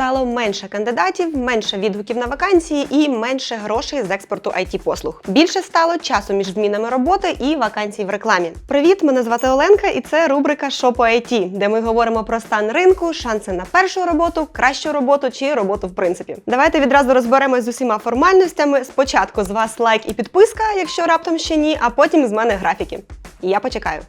Стало менше кандидатів, менше відгуків на вакансії і менше грошей з експорту it послуг. Більше стало часу між змінами роботи і вакансій в рекламі. Привіт, мене звати Оленка, і це рубрика «Що по IT», де ми говоримо про стан ринку, шанси на першу роботу, кращу роботу чи роботу в принципі. Давайте відразу розберемось з усіма формальностями. Спочатку з вас лайк і підписка, якщо раптом ще ні, а потім з мене графіки. І я почекаю.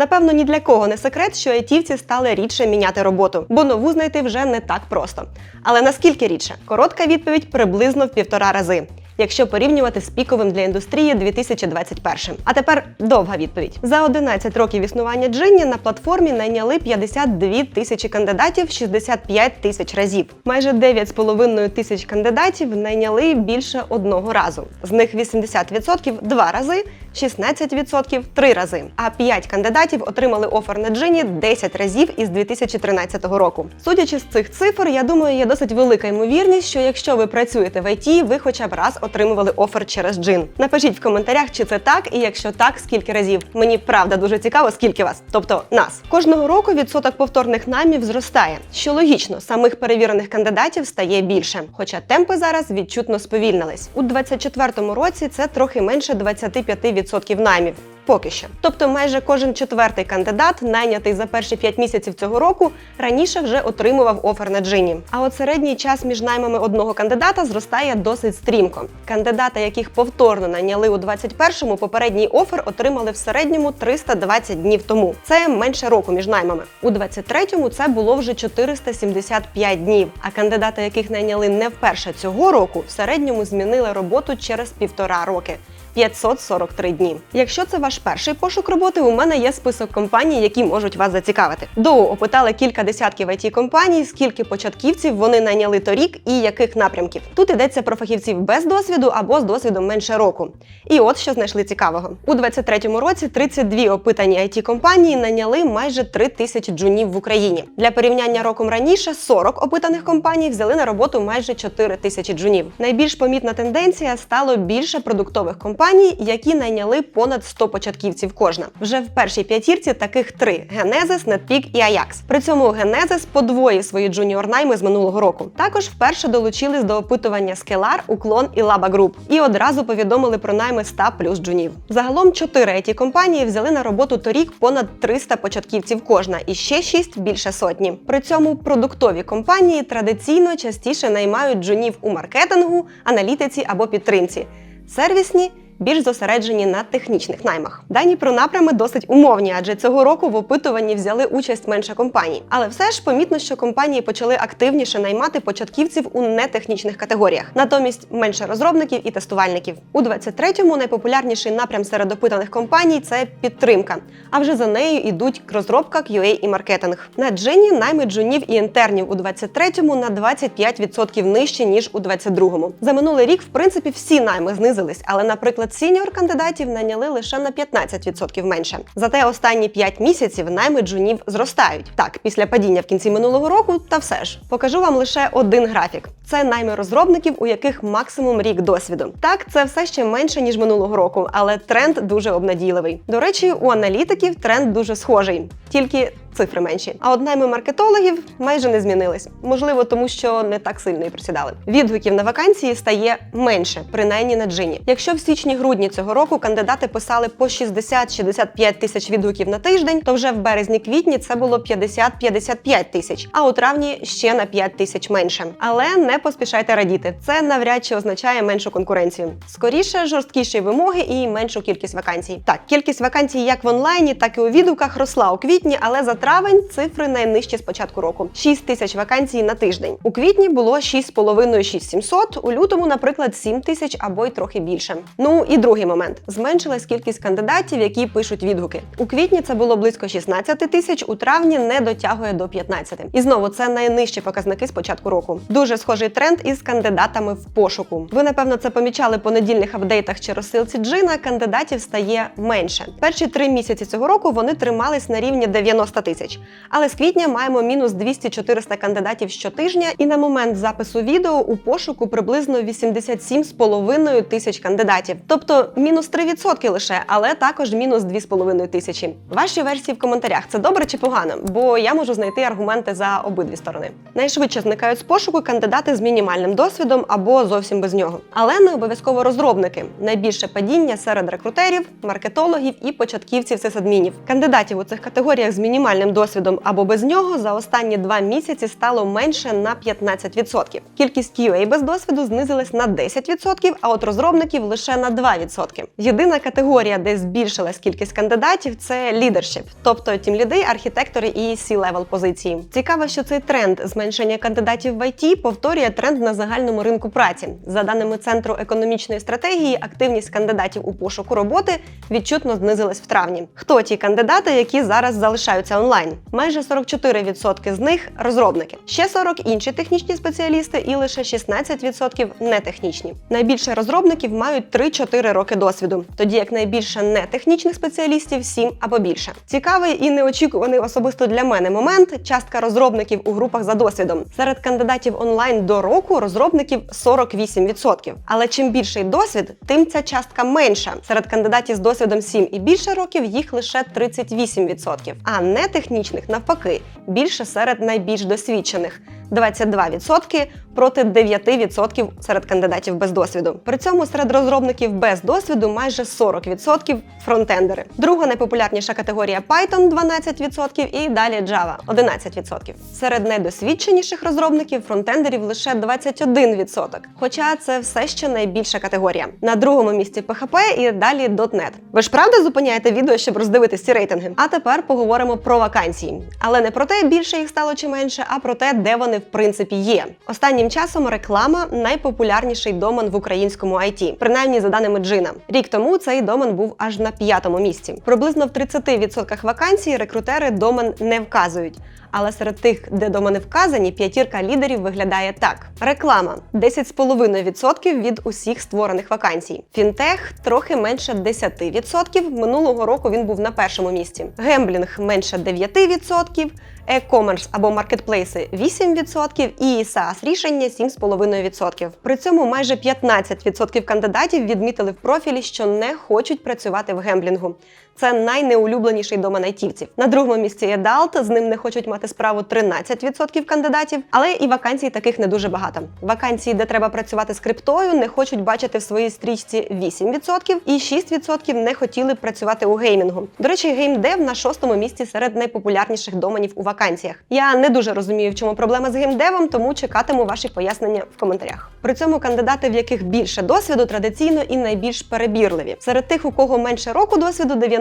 Напевно, ні для кого не секрет, що айтівці стали рідше міняти роботу, бо нову знайти вже не так просто. Але наскільки рідше? Коротка відповідь приблизно в півтора рази. Якщо порівнювати з піковим для індустрії 2021. А тепер довга відповідь. За 11 років існування Джинні на платформі найняли 52 тисячі кандидатів 65 тисяч разів. Майже 9,5 тисяч кандидатів найняли більше одного разу. З них 80% два рази, 16% три рази. А 5 кандидатів отримали офер на Джині 10 разів із 2013 року. Судячи з цих цифр, я думаю, є досить велика ймовірність, що якщо ви працюєте в ІТ, ви хоча б раз отримували офер через джин. Напишіть в коментарях, чи це так, і якщо так, скільки разів. Мені правда дуже цікаво, скільки вас, тобто нас. Кожного року відсоток повторних наймів зростає, що логічно, самих перевірених кандидатів стає більше. Хоча темпи зараз відчутно сповільнились. У 2024 році це трохи менше 25% наймів. Поки що. Тобто майже кожен четвертий кандидат, найнятий за перші 5 місяців цього року, раніше вже отримував офер на джині. А от середній час між наймами одного кандидата зростає досить стрімко. Кандидата, яких повторно найняли у 21-му, попередній офер отримали в середньому 320 днів тому. Це менше року між наймами. У 23-му це було вже 475 днів. А кандидата, яких найняли не вперше цього року, в середньому змінили роботу через півтора роки. 543 дні. Якщо це ваш перший пошук роботи, у мене є список компаній, які можуть вас зацікавити. Доу опитали кілька десятків it компаній, скільки початківців вони найняли торік і яких напрямків. Тут йдеться про фахівців без досвіду або з досвідом менше року. І от що знайшли цікавого. У 23-му році 32 опитані it компанії найняли майже 3 тисячі джунів в Україні. Для порівняння роком раніше 40 опитаних компаній взяли на роботу майже 4 тисячі джунів. Найбільш помітна тенденція стало більше продуктових компаній компаній, які найняли понад 100 початківців кожна. Вже в першій п'ятірці таких три: Genesis, NetPeak і Ajax. При цьому Genesis подвоїв свої джуніор найми з минулого року. Також вперше долучились до опитування Scalar, Уклон і Laba Group і одразу повідомили про найми 100 плюс джунів. Загалом чотири it компанії взяли на роботу торік понад 300 початківців кожна, і ще 6 більше сотні. При цьому продуктові компанії традиційно частіше наймають джунів у маркетингу, аналітиці або підтримці. Сервісні більш зосереджені на технічних наймах. Дані про напрями досить умовні, адже цього року в опитуванні взяли участь менше компаній. Але все ж помітно, що компанії почали активніше наймати початківців у нетехнічних категоріях, натомість менше розробників і тестувальників. У 23-му найпопулярніший напрям серед опитаних компаній це підтримка. А вже за нею йдуть розробка, QA і маркетинг. На джині найми джунів і інтернів у 23-му на 25% нижче ніж у 22-му. За минулий рік, в принципі, всі найми знизились, але, наприклад, сіньор кандидатів наняли лише на 15% менше. Зате останні 5 місяців найми джунів зростають. Так, після падіння в кінці минулого року, та все ж покажу вам лише один графік. Це найми розробників, у яких максимум рік досвіду. Так, це все ще менше ніж минулого року, але тренд дуже обнадійливий. До речі, у аналітиків тренд дуже схожий, тільки цифри менші. А от найми маркетологів майже не змінились. Можливо, тому що не так сильно і просідали. Відгуків на вакансії стає менше, принаймні на джині. Якщо в січні-грудні цього року кандидати писали по 60-65 тисяч відгуків на тиждень, то вже в березні-квітні це було 50-55 тисяч, а у травні ще на 5 тисяч менше. Але не поспішайте радіти. Це навряд чи означає меншу конкуренцію. Скоріше жорсткіші вимоги і меншу кількість вакансій. Так, кількість вакансій як в онлайні, так і у відгуках росла у квітні, але за травень цифри найнижчі з початку року 6 тисяч вакансій на тиждень. У квітні було 6,5-6700, у лютому, наприклад, 7 тисяч або й трохи більше. Ну і другий момент: зменшилась кількість кандидатів, які пишуть відгуки. У квітні це було близько 16 тисяч, у травні не дотягує до 15. І знову це найнижчі показники з початку року. Дуже схожий тренд із кандидатами в пошуку. Ви напевно це помічали по недільних апдейтах чи розсилці джина. Кандидатів стає менше. Перші три місяці цього року вони тримались на рівні 90 тисяч. Тисяч. Але з квітня маємо мінус 200-400 кандидатів щотижня, і на момент запису відео у пошуку приблизно 87,5 тисяч кандидатів. Тобто мінус 3% лише, але також мінус 2,5 тисячі. Ваші версії в коментарях це добре чи погано? Бо я можу знайти аргументи за обидві сторони. Найшвидше зникають з пошуку кандидати з мінімальним досвідом або зовсім без нього. Але не обов'язково розробники. Найбільше падіння серед рекрутерів, маркетологів і початківців сисадмінів. Кандидатів у цих категоріях з мінімальним досвідом або без нього за останні два місяці стало менше на 15%. Кількість QA без досвіду знизилась на 10%, а от розробників лише на 2%. Єдина категорія, де збільшилась кількість кандидатів, це лідершіп, тобто тімліди, архітектори і C-level позиції. Цікаво, що цей тренд зменшення кандидатів в IT повторює тренд на загальному ринку праці. За даними центру економічної стратегії, активність кандидатів у пошуку роботи відчутно знизилась в травні. Хто ті кандидати, які зараз залишаються онлайн? Майже 44% з них розробники, ще 40 інші технічні спеціалісти, і лише 16% нетехнічні. Найбільше розробників мають 3-4 роки досвіду, тоді як найбільше нетехнічних спеціалістів 7 або більше. Цікавий і неочікуваний особисто для мене момент частка розробників у групах за досвідом. Серед кандидатів онлайн до року розробників 48%. Але чим більший досвід, тим ця частка менша. Серед кандидатів з досвідом 7 і більше років їх лише 38%. А нетехнічних навпаки більше серед найбільш досвідчених. 22% проти 9% серед кандидатів без досвіду. При цьому серед розробників без досвіду майже 40% фронтендери. Друга найпопулярніша категорія Python 12% і далі Java 11%. Серед найдосвідченіших розробників фронтендерів лише 21%. Хоча це все ще найбільша категорія. На другому місці PHP і далі .NET. Ви ж правда зупиняєте відео, щоб роздивитись ці рейтинги? А тепер поговоримо про вакансії. Але не про те, більше їх стало чи менше, а про те, де вони в принципі є. Останнім часом реклама найпопулярніший домен в українському IT, принаймні за даними Джина. Рік тому цей домен був аж на п'ятому місці. Приблизно в 30% вакансій рекрутери домен не вказують. Але серед тих, де домени вказані, п'ятірка лідерів виглядає так: реклама 10,5% від усіх створених вакансій. Фінтех трохи менше 10%. Минулого року він був на першому місці. Гемблінг менше 9%. E-commerce або маркетплейси 8% і SaaS рішення 7,5%. При цьому майже 15% кандидатів відмітили в профілі, що не хочуть працювати в гемблінгу. Це найнеулюбленіший домен айтівців. На другому місці є Dalt, з ним не хочуть мати справу 13% кандидатів, але і вакансій таких не дуже багато. Вакансії, де треба працювати з криптою, не хочуть бачити в своїй стрічці 8%, і 6% не хотіли працювати у геймінгу. До речі, геймдев на шостому місці серед найпопулярніших доменів у вакансіях. Я не дуже розумію, в чому проблема з геймдевом, тому чекатиму ваші пояснення в коментарях. При цьому кандидати, в яких більше досвіду, традиційно і найбільш перебірливі. Серед тих, у кого менше року досвіду, 90%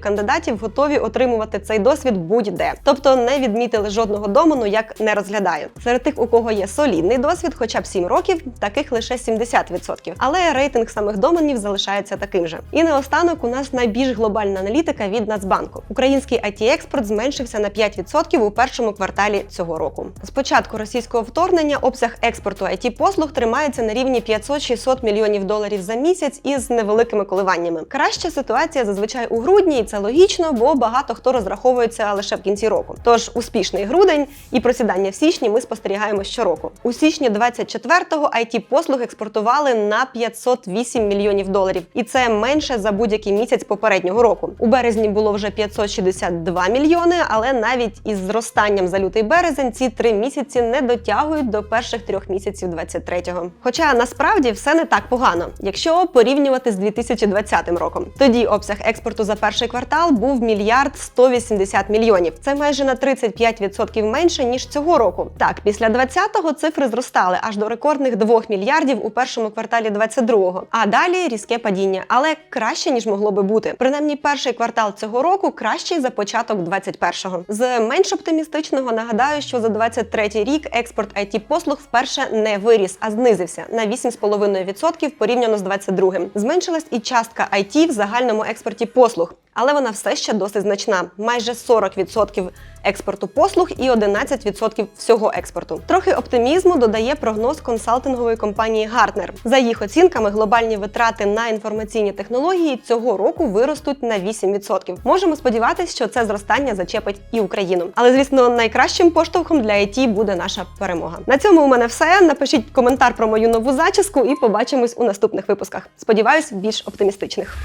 кандидатів готові отримувати цей досвід будь-де, тобто не відмітили жодного домену, як не розглядаю. Серед тих, у кого є солідний досвід, хоча б 7 років, таких лише 70%. Але рейтинг самих доменів залишається таким же. І наостанок у нас найбільш глобальна аналітика від Нацбанку. Український it експорт зменшився на 5% у першому кварталі цього року. З початку російського вторгнення обсяг експорту it послуг тримається на рівні 500-600 мільйонів доларів за місяць із невеликими коливаннями. Краща ситуація зазвичай у грудні, і це логічно, бо багато хто розраховується лише в кінці року. Тож успішний грудень і просідання в січні ми спостерігаємо щороку. У січні 24-го it послуг експортували на 508 мільйонів доларів, і це менше за будь-який місяць попереднього року. У березні було вже 562 мільйони, але навіть із зростанням за лютий березень ці три місяці не дотягують до перших трьох місяців 23-го. Хоча насправді все не так погано, якщо порівнювати з 2020 роком. Тоді обсяг експорту за перший квартал був мільярд 180 мільйонів. Це майже на 35% менше ніж цього року. Так, після 20-го цифри зростали аж до рекордних 2 мільярдів у першому кварталі 22-го. А далі різке падіння, але краще ніж могло би бути. Принаймні, перший квартал цього року кращий за початок 21-го. З менш оптимістичного нагадаю, що за 23-й рік експорт it послуг вперше не виріс, а знизився на 8,5% порівняно з 22-м. Зменшилась і частка IT в загальному експорті послуг, але вона все ще досить значна майже 40% експорту послуг і 11% всього експорту. Трохи оптимізму додає прогноз консалтингової компанії Gartner. За їх оцінками, глобальні витрати на інформаційні технології цього року виростуть на 8%. Можемо сподіватися, що це зростання зачепить і Україну. Але звісно, найкращим поштовхом для IT буде наша перемога. На цьому у мене все. Напишіть коментар про мою нову зачіску і побачимось у наступних випусках. Сподіваюсь, більш оптимістичних.